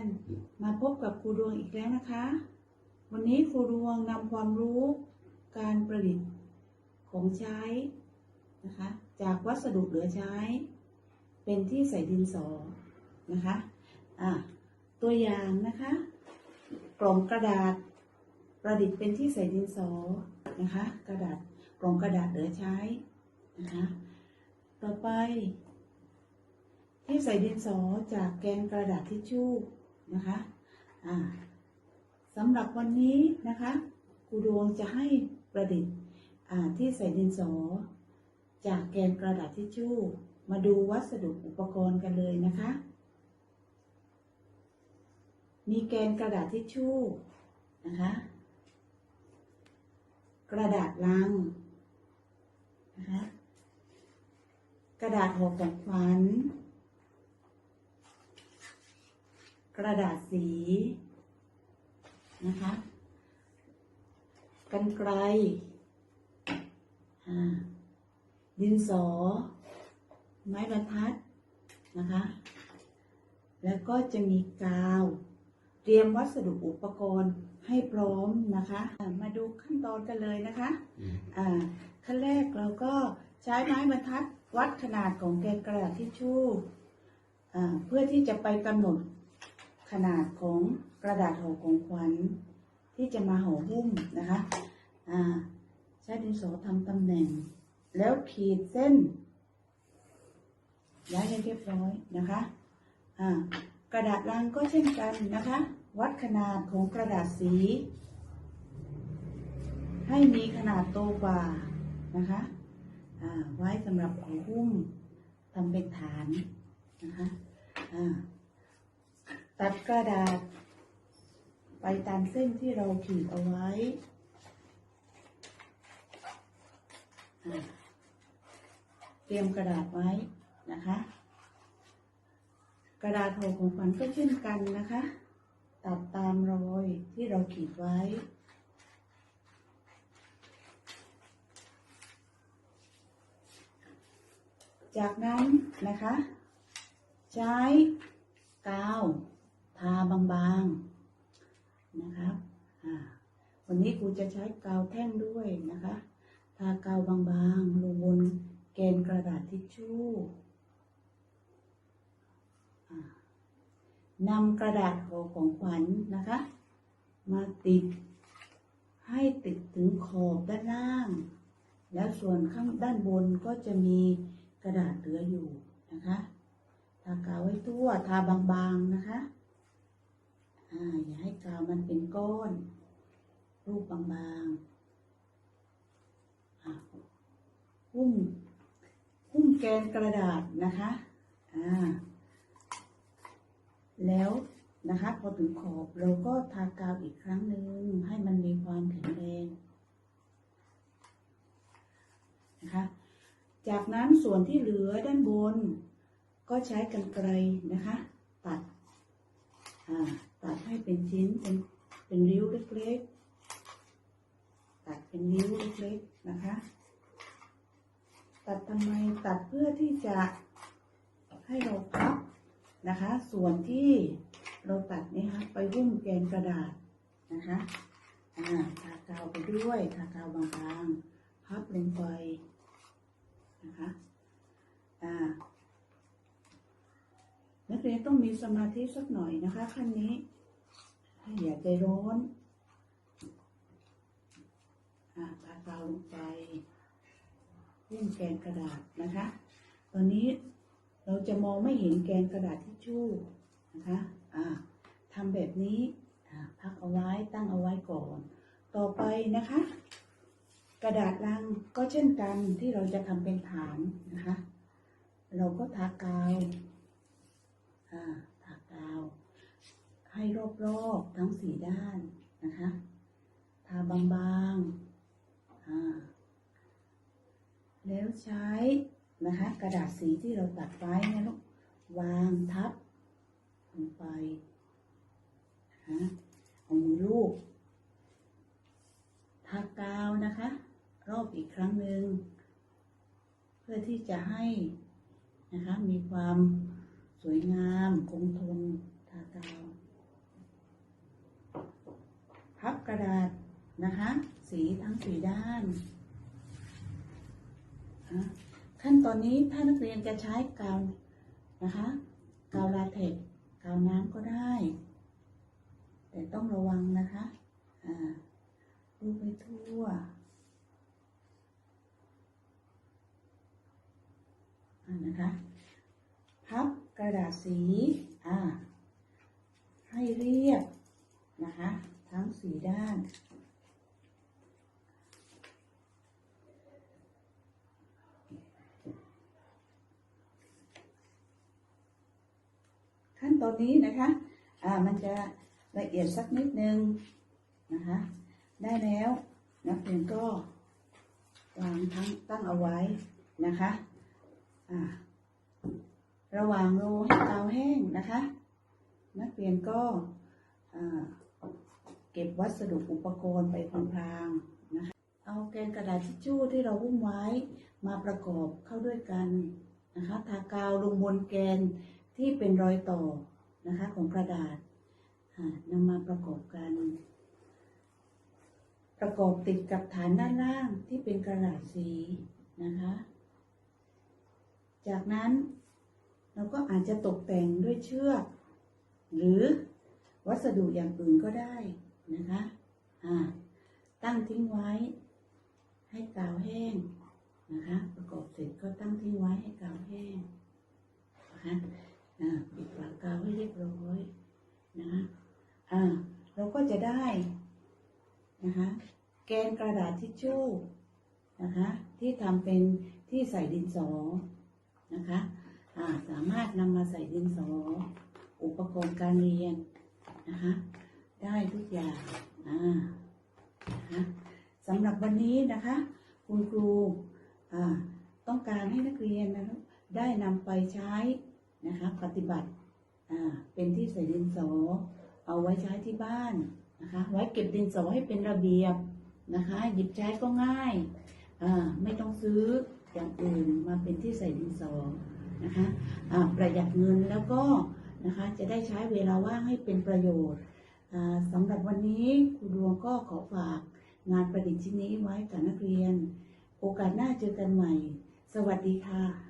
น มาพบกับครูดวงอีกแล้วนะคะ วันนี้ครูดวงนำความรู้การประดิษฐ์ของใช้นะคะ จากวัสดุเหลือใช้ เป็นที่ใส่ดินสอนะคะอะตัวอย่างนะคะ กล่องกระดาษประดิษฐ์เป็นที่ใส่ดินสอนะคะ กระดาษกล่องกระดาษเหลือใช้นะคะ ต่อไปที่ใส่ดินสอจากแกนกระดาษทิชชู่ นะคะอ่าสำหรับวันนี้นะคะครูดวงจะให้ประดิษฐ์ที่ใส่ดินสอ จากแกนกระดาษทิชชู่ มาดูวัสดุอุปกรณ์กันเลยนะคะ มีแกนกระดาษทิชชู่นะคะกระดาษลังนะคะกระดาษห่อของขวัญ กระดาษสีนะคะกันไกลอ่าดินสอ ไม้บรรทัดนะคะ แล้วก็จะมีกาว เตรียมวัสดุอุปกรณ์ให้พร้อมนะคะอ่ามาดูขั้นตอนกันเลยนะคะอ่าขั้นแรกเราก็ใช้ไม้บรรทัดวัดขนาดของแกนกระดาษทิชชู่อ่าเพื่อที่จะไปกำหนด ขนาดของกระดาษห่อของขวัญที่จะมาห่อหุ้มนะคะใช้ดินสอทำตำแหน่ง แล้วขีดเส้น ย้ายให้เรียบร้อยนะคะกระดาษลังก็เช่นกันนะคะ วัดขนาดของกระดาษสี ให้มีขนาดโตกว่านะคะไว้สำหรับขอหุ้มทำเป็นฐานนะคะ ตัดกระดาษ ไปตามเส้นที่เราขีดเอาไว้ เตรียมกระดาษไว้นะคะ กระดาษห่อของขวัญก็เช่นกันนะคะ ตัดตามรอยที่เราขีดไว้จากนั้นนะคะ ใช้กาว ทาบางๆนะครับวันนี้ครูจะใช้กาวแท่งด้วยนะคะ ทากาวบางๆลงบนแกนกระดาษทิชชู่นำกระดาษห่อของขวัญนะคะ มาติดให้ติดถึงขอบด้านล่าง แล้วส่วนข้างด้านบนก็จะมีกระดาษเหลืออยู่นะคะ ทากาวไว้ทั่วทาบางๆนะคะ อย่าให้กาวมันเป็นก้อน รูปบางๆหุ้มหุ้มแกนกระดาษนะคะอ่าแล้วนะคะพอถึงขอบเราก็ทากาวอีกครั้งหนึ่งให้มันมีความแข็งแรงนะคะ จากนั้นส่วนที่เหลือด้านบน ก็ใช้กรรไกรนะคะ ตัดอ่า ตัดให้เป็นชิ้นเป็นเป็นริ้วเล็กๆ ตัดเป็นริ้วเล็กๆนะคะ ตัดทำไมตัดเพื่อที่จะให้เราพับนะคะ ส่วนที่เราตัดนี่คะไปหุ้มแกนกระดาษนะคะอ่าทากาวไปด้วยทากาวบางๆพับลงไปนะคะอ่า นักเรียนต้องมีสมาธิสักหน่อยนะคะขั้นนี้ อย่าใจร้อนอ่าตาเกาวลงไปเล่นแกนกระดาษนะคะ ตอนนี้เราจะมองไม่เห็นแกนกระดาษทิชชู่นะคะอ่าทำแบบนี้พักเอาไว้ตั้งเอาไว้ก่อน ต่อไปนะคะ กระดาษลังก็เช่นกันที่เราจะทำเป็นฐานนะคะ เราก็ทากาว อ่าทากาวให้รอบๆทั้งสี่ด้านนะคะทาบางๆอ่าแล้วใช้นะคะ กระดาษสีที่เราตัดไว้เนะลูกวางทับลงไปนะเอามือลูบทากาวนะคะ รอบอีกครั้งหนึ่งเพื่อที่จะให้นะคะมีความ สวยงามคงทนทากาวพับกระดาษนะคะ สีทั้งสีด้าน ขั้นตอนนี้ถ้านักเรียนจะใช้กาวนะคะ กาวลาเทกกาวน้ำก็ได้ แต่ต้องระวังนะคะดูไปทั่ว ระดาษสีอ่าให้เรียบนะคะทั้งสีด้านขั้นตอนนี้นะคะ อ่า มันจะละเอียดสักนิดนึงนะคะ ได้แล้วนักเรียนก็วางทั้งตั้งเอาไว้นะคะ อ่า ระหว่างโรยให้กาวแห้งนะคะ นักเรียนก็เก็บวัสดุอุปกรณ์ไปพลางๆนะคะ เอาแกนกระดาษทิชชู่ที่เราหุ้มไว้มาประกอบเข้าด้วยกันนะคะ ทากาวลงบนแกนที่เป็นรอยต่อนะคะของกระดาษอ่านำมาประกอบกัน ประกอบติดกับฐานด้านล่างที่เป็นกระดาษสีนะคะ จากนั้น เราก็อาจจะตกแต่งด้วยเชือก หรือวัสดุอย่างอื่นก็ได้นะคะอ่าตั้งทิ้งไว้ ให้กาวแห้งนะคะ ประกอบเสร็จก็ตั้งทิ้งไว้ให้กาวแห้งนะคะอ่าปิดฝากาวให้เรียบร้อยนะคะอ่าเราก็จะได้นะคะแกนกระดาษทิชชู่นะคะที่ทำเป็นที่ใส่ดินสอนะคะ สามารถนำมาใส่ดินสอ อุปกรณ์การเรียนนะคะได้ทุกอย่างนะคะสำหรับวันนี้นะคะ คุณครูต้องการให้นักเรียนนะคะได้นำไปใช้นะคะ ปฏิบัติเป็นที่ใส่ดินสอ เอาไว้ใช้ที่บ้านนะคะ ไว้เก็บดินสอให้เป็นระเบียบนะคะ หยิบใช้ก็ง่ายไม่ต้องซื้ออย่างอื่นมาเป็นที่ใส่ดินสอ นะคะประหยัดเงินแล้วก็นะคะจะได้ใช้เวลาว่างให้เป็นประโยชน์สำหรับวันนี้ครูดวงก็ขอฝากงานประดิษฐ์ชิ้นนี้ไว้กับนักเรียน โอกาสหน้าเจอกันใหม่ สวัสดีค่ะ